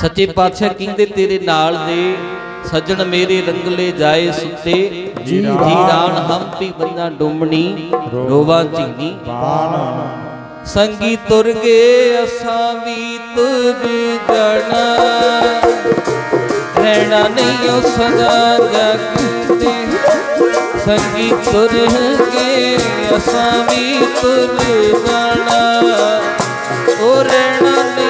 ਸੱਚੇ ਪਾਤਸ਼ਾਹ ਕਹਿੰਦੇ ਤੇਰੇ ਨਾਲ ਦੇ ਸੱਜਣ ਮੇਰੇ ਰੰਗਲੇ ਜਾਏ ਸੁੱਤੇ ਜੀ ਰਾਣ ਹੰਪੀ ਬੰਨਾ ਡੁੰਮਣੀ ਰੋਵਾ ਝੀਨੀ। ਸੰਗੀ ਤੁਰ ਗਏ ਅਸਾਂ ਵੀ ਤੁਰ ਜਾਣਾ ਰਹਿਣਾ ਨਹੀਂ ਉਹ ਸਦਾ ਜਗ ਤੇ। ਸੰਗੀ ਤੁਰ ਗਏ ਅਸਾਂ ਵੀ ਤੁਰ ਜਾਣਾ ਉਹ ਰਹਿਣਾ ਨਹੀਂ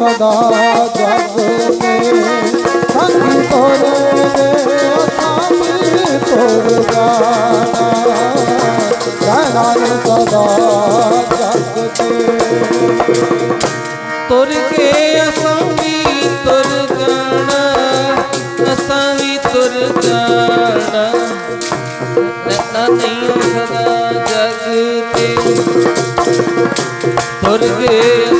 ਸਦਾ ਜਗ ਤੇ ਸੰਗੀ ਤੋਰੇ ਨੇ ਆਸਾਮੀ ਤੋਰ ਜਾਣਾ। ਸਦਾ ਜਗ ਤੇ ਤੁਰ ਕੇ ਅਸਾਂ ਵੀ ਤੁਰ ਜਾਣਾ ਅਸਾਂ ਵੀ ਤੁਰ ਜਾਣਾ। ਰਹਿਣਾ ਨਹੀਂ ਸਦਾ ਜਗ ਤੇ। ਤੁਰ ਕੇ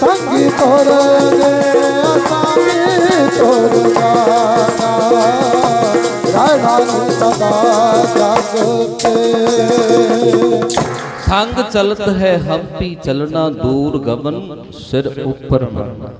ਸੰਗ ਤੁਰ ਕੇ ਅਸਾਮੀ ਤੁਰ ਜਾਣਾ। ਰਹਿਣਾ ਨਹੀਂ ਸਦਾ ਜਗ ਤੇ ਸੰਗ ਚਲਤ ਹੈ ਹੰਪੀ ਚਲਣਾ ਦੂਰ ਗਗਨ ਸਿਰ ਉੱਪਰ ਮਰਨਾ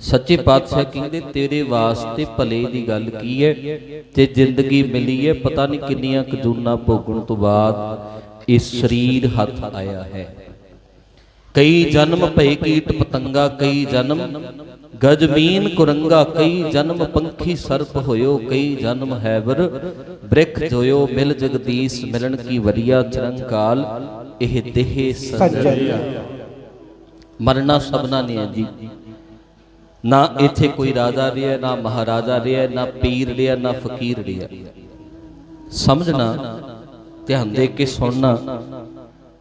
ਸੱਚੇ ਪਾਤਸ਼ਾਹ ਕਹਿੰਦੇ, ਤੇਰੇ ਵਾਸਤੇ ਭਲੇ ਦੀ ਗੱਲ ਕੀ ਹੈ? ਤੇ ਜ਼ਿੰਦਗੀ ਮਿਲੀ ਹੈ, ਪਤਾ ਨਹੀਂ ਕਿੰਨੀਆਂ ਕਜੂਨਾ ਭੋਗਣ ਤੋਂ ਬਾਅਦ ਇਹ ਸਰੀਰ ਹੱਥ ਆਇਆ ਹੈ। ਕਈ ਜਨਮ ਭਏ ਕੀਟ ਪਤੰਗਾ, ਕਈ ਜਨਮ ਗਜਮੀਨ ਕੁਰੰਗਾ, ਕਈ ਜਨਮ ਪੰਖੀ ਸਰਪ ਹੋਇਓ, ਕਈ ਜਨਮ ਹੈਵਰ ਬ੍ਰਿਖ ਜੋਇਓ, ਮਿਲ ਜਗਦੀਸ਼ ਮਿਲਣ ਕੀ ਵਰੀਆ ਚਰੰਕਾਲ, ਇਹ ਦੇਹ ਸੱਜਰਿਆ। ਮਰਨਾ ਸਭਨਾ ਨੇ ਹੈ ਜੀ। ਨਾ ਇੱਥੇ ਕੋਈ ਰਾਜਾ ਰਿਹਾ, ਨਾ ਮਹਾਰਾਜਾ ਰਿਹਾ, ਨਾ ਪੀਰ ਰਿਹਾ, ਨਾ ਫਕੀਰ ਰਿਹਾ। ਸਮਝਣਾ, ਧਿਆਨ ਦੇ ਕੇ ਸੁਣਨਾ